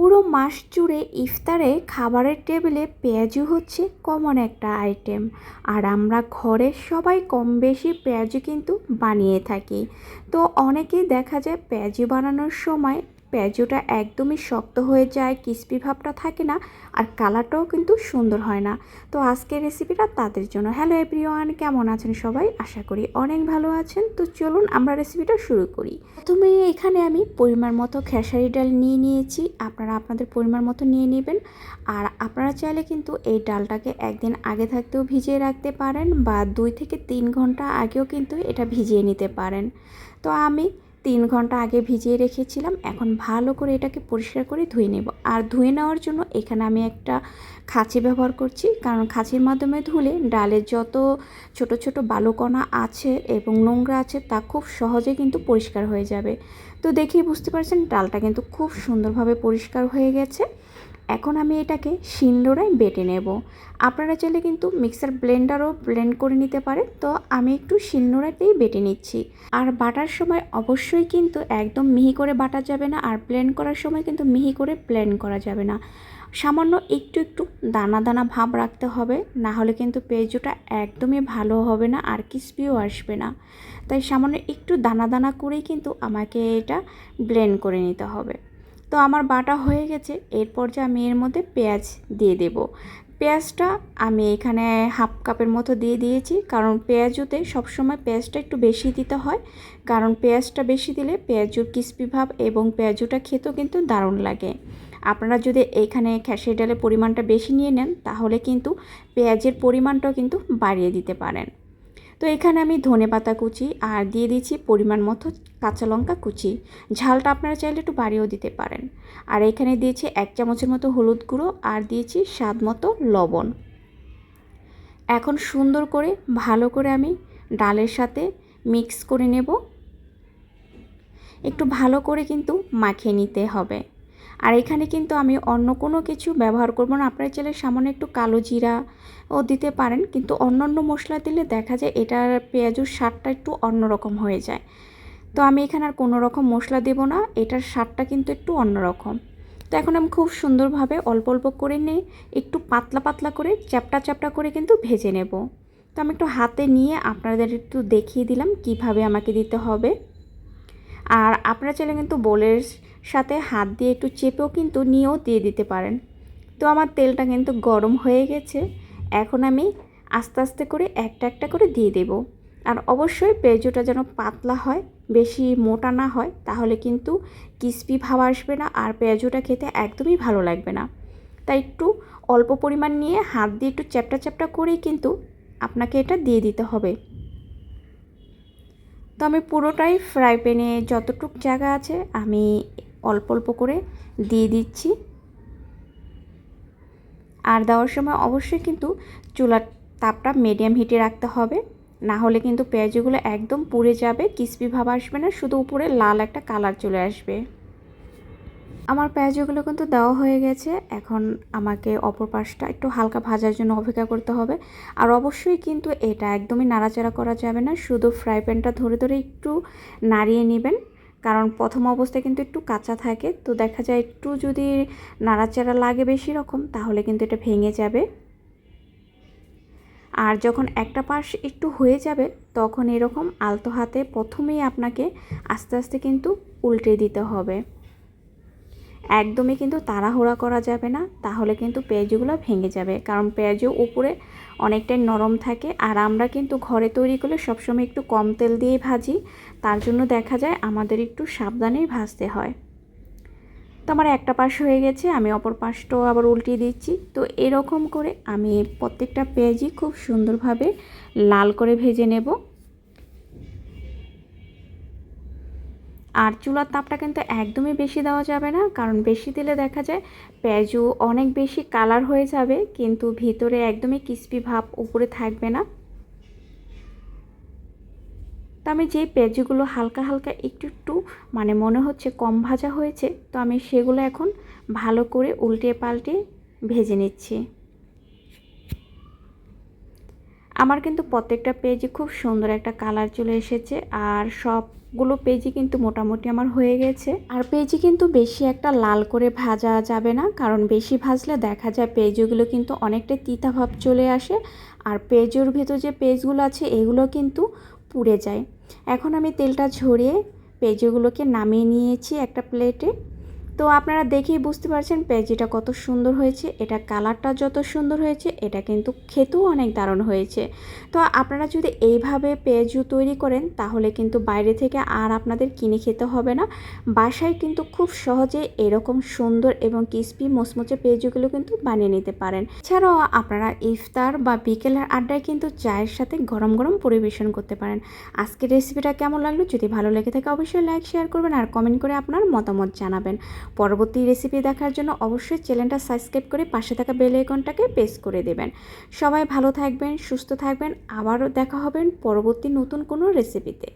পুরো মাস জুড়ে ইফতারে খাবারের টেবিলে পেঁয়াজু হচ্ছে কমন একটা আইটেম। আর আমরা ঘরে সবাই কম বেশি পেঁয়াজু কিন্তু বানিয়ে থাকি। তো অনেকেই দেখা যায় পেঁয়াজু বানানোর সময় পেঁয়াজুটা একদমই শক্ত হয়ে যায়, ক্রিস্পি ভাবটা থাকে না, আর কালারটাও কিন্তু সুন্দর হয় না। তো আজকের রেসিপিটা তাদের জন্য। হ্যালো এভরিওয়ান কেমন আছেন সবাই? আশা করি অনেক ভালো আছেন। তো চলুন আমরা রেসিপিটা শুরু করি। প্রথমে এখানে আমি পরিমাণ মতো খেসারি ডাল নিয়ে নিয়েছি। আপনারা আপনাদের পরিমাণ মতো নিয়ে নেবেন। আর আপনারা চাইলে কিন্তু এই ডালটাকে একদিন আগে থাকতেও ভিজিয়ে রাখতে পারেন বা দুই থেকে তিন ঘণ্টা আগেও কিন্তু এটা ভিজিয়ে নিতে পারেন। তো আমি তিন ঘণ্টা আগে ভিজিয়ে রেখেছিলাম। এখন ভালো করে এটাকে পরিষ্কার করে ধুয়ে নেব। আর ধুয়ে নেওয়ার জন্য এখানে আমি একটা খাঁচি ব্যবহার করছি। কারণ খাঁচির মাধ্যমে ধুলে ডালের যত ছোট ছোট বালুকণা আছে এবং নোংরা আছে তা খুব সহজে কিন্তু পরিষ্কার হয়ে যাবে। তো দেখেই বুঝতে পারছেন, ডালটা কিন্তু খুব সুন্দরভাবে পরিষ্কার হয়ে গেছে। এখন আমি এটাকে শিলনোড়ায় বেটে নেব। আপনারা চাইলে কিন্তু মিক্সার ব্লেন্ডারও ব্লেন্ড করে নিতে পারে তো আমি একটু শিলনোড়াতেই বেটে নিচ্ছি। আর বাটার সময় অবশ্যই কিন্তু একদম মিহি করে বাটা যাবে না। আর ব্লেন্ড করার সময় কিন্তু মিহি করে ব্লেন্ড করা যাবে না। সামান্য একটু একটু দানা দানা ভাব রাখতে হবে। না হলে কিন্তু পেঁয়াজুটা একদমই ভালো হবে না, আর ক্রিস্পিও আসবে না। তাই সামান্য একটু দানা দানা করেই কিন্তু আমাকে এটা ব্লেন্ড করে নিতে হবে। তো আমার বাটা হয়ে গেছে, এরপর যে আমি এর মধ্যে পেঁয়াজ দিয়ে দেব। পেঁয়াজটা আমি এখানে হাফ কাপের মতো দিয়ে দিয়েছি, কারণ পেঁয়াজুতে সবসময় পেঁয়াজটা একটু বেশি দিতে হয়, কারণ পেঁয়াজটা বেশি দিলে পেঁয়াজুর ক্রিস্পি ভাব এবং পেঁয়াজুটা খেতেও কিন্তু দারুণ লাগে। আপনারা যদি এইখানে খেসের ডালের পরিমাণটা বেশি নিয়ে নেন, তাহলে কিন্তু পেঁয়াজের পরিমাণটাও কিন্তু বাড়িয়ে দিতে পারেন। তো এখানে আমি ধনে পাতা কুচি আর দিয়ে দিচ্ছি পরিমাণ মতো কাঁচা লঙ্কা কুচি। ঝালটা আপনারা চাইলে একটু বাড়িয়েও দিতে পারেন। আর এখানে দিয়েছি এক চামচের মতো হলুদ গুঁড়ো আর দিয়েছি স্বাদ মতো লবণ। এখন সুন্দর করে ভালো করে আমি ডালের সাথে মিক্স করে নেব। একটু ভালো করে কিন্তু মাখিয়ে নিতে হবে। আর এখানে কিন্তু আমি অন্য কোনো কিছু ব্যবহার করব না। আপনার চাইলে সামান্য একটু কালো জিরা ও দিতে পারেন, কিন্তু অন্য অন্য মশলা দিলে দেখা যায় এটার পেঁয়াজুর স্বাদটা একটু অন্যরকম হয়ে যায়। তো আমি এখানে আর কোনো রকম মশলা দেবো না, এটার স্বাদটা কিন্তু একটু অন্যরকম তো এখন আমি খুব সুন্দরভাবে অল্প অল্প করে নিয়ে একটু পাতলা পাতলা করে চ্যাপটা চ্যাপটা করে কিন্তু ভেজে নেব। তো আমি একটু হাতে নিয়ে আপনাদের একটু দেখিয়ে দিলাম কীভাবে আমাকে দিতে হবে। আর আপনারা চাইলে কিন্তু বোলের সাথে হাত দিয়ে একটু চেপেও কিন্তু নিয়েও দিয়ে দিতে পারেন। তো আমার তেলটা কিন্তু গরম হয়ে গেছে। এখন আমি আস্তে আস্তে করে একটা একটা করে দিয়ে দেব। আর অবশ্যই পেঁয়াজুটা যেন পাতলা হয়, বেশি মোটা না হয়, তাহলে কিন্তু ক্রিস্পি ভাব আসবে না আর পেঁয়াজুটা খেতে একদমই ভালো লাগবে না। তাই একটু অল্প পরিমাণ নিয়ে হাত দিয়ে একটু চ্যাপটা চ্যাপটা করেই কিন্তু আপনাকে এটা দিয়ে দিতে হবে। তো আমি পুরোটাই ফ্রাই প্যানে যতটুক জায়গা আছে আমি অল্প অল্প করে দিয়ে দিচ্ছি। আর দেওয়ার সময় অবশ্যই কিন্তু চুলার তাপটা মিডিয়াম হিটে রাখতে হবে। না হলে কিন্তু পেঁয়াজগুলো একদম পুড়ে যাবে ক্রিস্পি ভাব আসবে না, শুধু উপরে লাল একটা কালার চলে আসবে। আমার পেঁয়াজগুলো কিন্তু দেওয়া হয়ে গেছে। এখন আমাকে অপর পাশটা একটু হালকা ভাজার জন্য অপেক্ষা করতে হবে। আর অবশ্যই কিন্তু এটা একদমই নাড়াচাড়া করা যাবে না, শুধু ফ্রাই প্যানটা ধরে ধরে একটু নাড়িয়ে নেবেন। কারণ প্রথম অবস্থায় কিন্তু একটু কাঁচা থাকে, তো দেখা যায় একটু যদি নাড়াচাড়া লাগে বেশি রকম, তাহলে কিন্তু এটা ভেঙে যাবে। আর যখন একটা পাশ একটু হয়ে যাবে, তখন এরকম আলতো হাতে প্রথমেই আপনাকে আস্তে আস্তে কিন্তু উল্টে দিতে হবে। একদমই কিন্তু তাড়াহুড়া করা যাবে না, তাহলে কিন্তু পেঁয়াজগুলো ভেঙে যাবে। কারণ পেঁয়াজও উপরে অনেকটাই নরম থাকে আর আমরা কিন্তু ঘরে তৈরি করলে সবসময় একটু কম তেল দিয়েই ভাজি, তার জন্য দেখা যায় আমাদের একটু সাবধানেই ভাজতে হয়। তো আমার একটা পাশ হয়ে গেছে, আমি অপর পাশটাও আবার উল্টিয়ে দিচ্ছি। তো এরকম করে আমি প্রত্যেকটা পেঁয়াজই খুব সুন্দরভাবে লাল করে ভেজে নেব। আর চুলার তাপটা কিন্তু একদমই বেশি দেওয়া যাবে না, কারণ বেশি দিলে দেখা যায় পেঁয়াজু অনেক বেশি কালার হয়ে যাবে, কিন্তু ভিতরে একদমই ক্রিস্পি ভাব উপরে থাকবে না। তো আমি যে পেঁয়াজুগুলো হালকা হালকা একটু একটু মানে মনে হচ্ছে কম ভাজা হয়েছে, তো আমি সেগুলো এখন ভালো করে উল্টে পাল্টে ভেজে নিচ্ছি। আমার কিন্তু প্রত্যেকটা পেজে খুব সুন্দর একটা কালার চলে এসেছে, আর সব সবগুলো পেঁয়াজি কিন্তু মোটামুটি আমার হয়ে গেছে। আর পেঁয়াজি কিন্তু বেশি একটা লাল করে ভাজা যাবে না, কারণ বেশি ভাজলে দেখা যায় পেঁয়াজগুলো কিন্তু অনেকটা তিতা ভাব চলে আসে, আর পেঁয়াজুর ভেতর যে পেঁয়াজগুলো আছে এগুলো কিন্তু পুড়ে যায়। এখন আমি তেলটা ঝরিয়ে পেঁয়াজগুলোকে নামিয়ে নিয়েছি একটা প্লেটে তো আপনারা দেখেই বুঝতে পারছেন পেঁয়াজিটা কত সুন্দর হয়েছে, এটা কালারটা যত সুন্দর হয়েছে, এটা কিন্তু খেতেও অনেক দারুণ হয়েছে। তো আপনারা যদি এইভাবে পেঁয়াজু তৈরি করেন, তাহলে কিন্তু বাইরে থেকে আর আপনাদের কিনে খেতে হবে না। বাসায় কিন্তু খুব সহজে এরকম সুন্দর এবং ক্রিস্পি মোচমোচে পেঁয়াজুগুলো কিন্তু বানিয়ে নিতে পারেন। এছাড়াও আপনারা ইফতার বা বিকেলের আড্ডায় কিন্তু চায়ের সাথে গরম গরম পরিবেশন করতে পারেন। আজকের রেসিপিটা কেমন লাগল? যদি ভালো লেগে থাকে, অবশ্যই লাইক শেয়ার করবেন আর কমেন্ট করে আপনার মতামত জানাবেন। পরবর্তী রেসিপি দেখার জন্য অবশ্যই চ্যানেলটা সাবস্ক্রাইব করে পাশে থাকা বেল আইকনটাকে প্রেস করে দেবেন। সবাই ভালো থাকবেন, সুস্থ থাকবেন। আবারও দেখা হবেন পরবর্তী নতুন কোনো রেসিপিতে